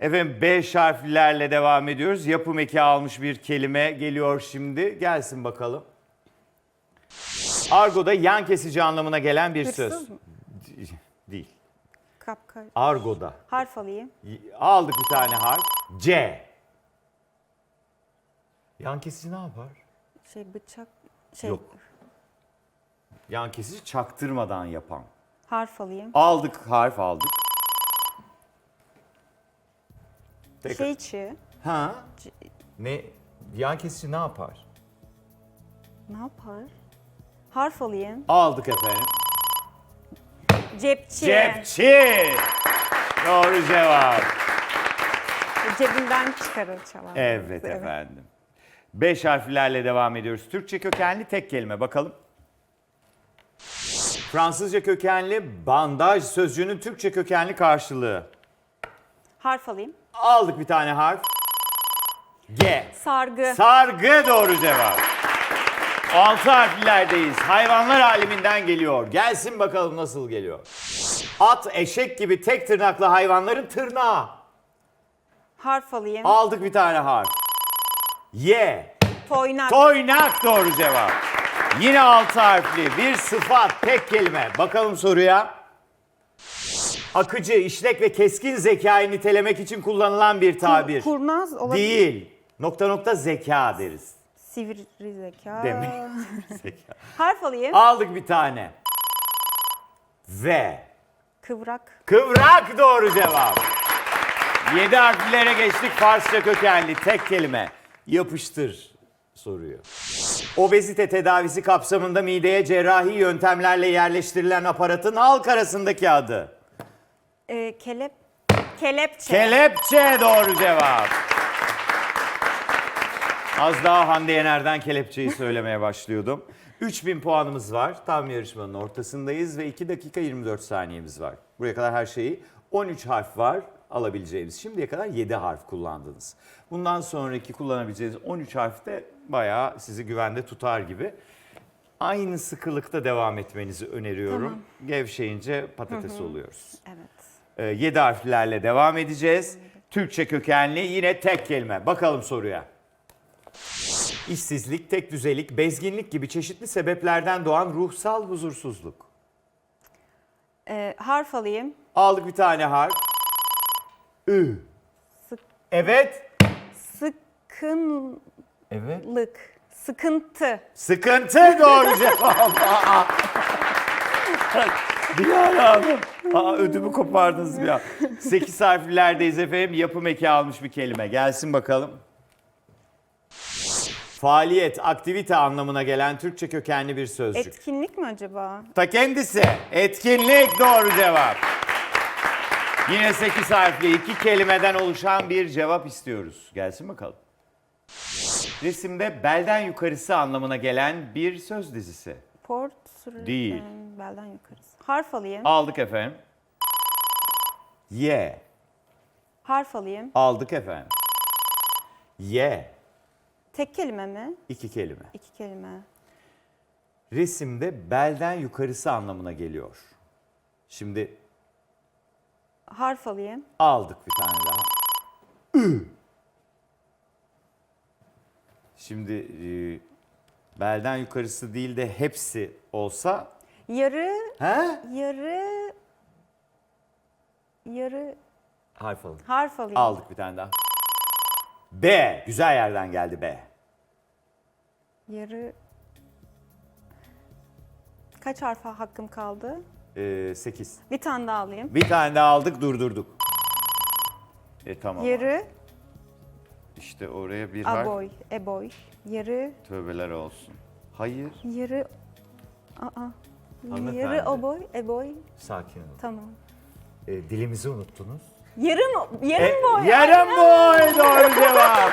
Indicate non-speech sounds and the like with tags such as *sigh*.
Efendim beş harflerle devam ediyoruz. Yapım eki almış bir kelime geliyor şimdi. Gelsin bakalım. Argo'da yan kesici anlamına gelen bir Hırsız söz. mı? Değil. Kapkar. Argo'da. Harf alayım. Aldık bir tane harf. C. Yan kesici ne yapar? Şey bıçak. Şey. Yok. Yan kesici çaktırmadan yapan. Harf alayım. Aldık harf aldık. Tekrar. Şey çi. Ha? Ne? Yan kesici ne yapar? Ne yapar? Harf alayım. Aldık efendim. Cepçi. Cepçi. Doğru cevap. Cebinden çıkarır çalan. Evet efendim. Beş harflerle devam ediyoruz. Türkçe kökenli tek kelime bakalım. Fransızca kökenli bandaj sözcüğünün Türkçe kökenli karşılığı. Harf alayım. Aldık bir tane harf. G. Sargı. Sargı doğru cevap. Altı harflerdeyiz. Hayvanlar aleminden geliyor. Gelsin bakalım nasıl geliyor. At, eşek gibi tek tırnaklı hayvanların tırnağı. Harf alayım. Aldık bir tane harf. Y. Toynak. Toynak doğru cevap. Yine altı harfli bir sıfat tek kelime. Bakalım soruya. Akıcı, işlek ve keskin zekayı nitelemek için kullanılan bir tabir. Kurnaz olabilir. Değil. Nokta nokta zeka deriz. Sivri zeka. Demek. *laughs* zeka. Harf alayım. Aldık bir tane. V. Kıvrak. Kıvrak doğru cevap. Yedi harflere geçtik. Farsça kökenli tek kelime. Yapıştır soruyu. Obezite tedavisi kapsamında mideye cerrahi yöntemlerle yerleştirilen aparatın halk arasındaki adı. Ee, kelep. Kelepçe. Kelepçe doğru cevap. Az daha Hande Yener'den kelepçeyi söylemeye başlıyordum. 3000 puanımız var. Tam yarışmanın ortasındayız ve 2 dakika 24 saniyemiz var. Buraya kadar her şeyi 13 harf var alabileceğimiz. Şimdiye kadar 7 harf kullandınız. Bundan sonraki kullanabileceğiniz 13 harf de bayağı sizi güvende tutar gibi. Aynı sıkılıkta devam etmenizi öneriyorum. Gevşeyince patates oluyoruz. Evet. 7 harflerle devam edeceğiz. Türkçe kökenli yine tek kelime. Bakalım soruya. İşsizlik, tek düzelik, bezginlik gibi çeşitli sebeplerden doğan ruhsal huzursuzluk. Ee, harf alayım. Aldık bir tane harf. Ü. Sık- Evet. Sıkınlık. Evet. Sıkıntı. Sıkıntı doğru cevap. *laughs* Dilara Hanım. Aa, ödümü kopardınız ya. 8 harflerdeyiz efendim. Yapım eki almış bir kelime. Gelsin bakalım. Faaliyet, aktivite anlamına gelen Türkçe kökenli bir sözcük. Etkinlik mi acaba? Ta kendisi. Etkinlik doğru cevap. Yine 8 harfli iki kelimeden oluşan bir cevap istiyoruz. Gelsin bakalım. Resimde belden yukarısı anlamına gelen bir söz dizisi. Port. sürü- Değil. Belden yukarısı. Harf alayım. Aldık efendim. Ye. Harf alayım. Aldık efendim. Ye. Tek kelime mi? İki kelime. İki kelime. Resimde belden yukarısı anlamına geliyor. Şimdi Harf alayım. Aldık bir tane daha. Şimdi e, belden yukarısı değil de hepsi olsa Yarı. he? Yarı. Yarı. Harf alın. Harf alayım. Aldık bir tane daha. B. Güzel yerden geldi B. Yarı. Kaç harf hakkım kaldı? Ee, 8. Bir tane daha alayım. Bir tane daha aldık durdurduk. E tamam. Yarı. İşte oraya bir harf. Aboy. Eboy. Yarı. Tövbeler olsun. Hayır. Yarı. Aa. Hanımefendi. Yarı aboy. Eboy. Sakin olun. Tamam. E, dilimizi unuttunuz. Yarım, yarım E, boy. Yarım boy doğru cevap.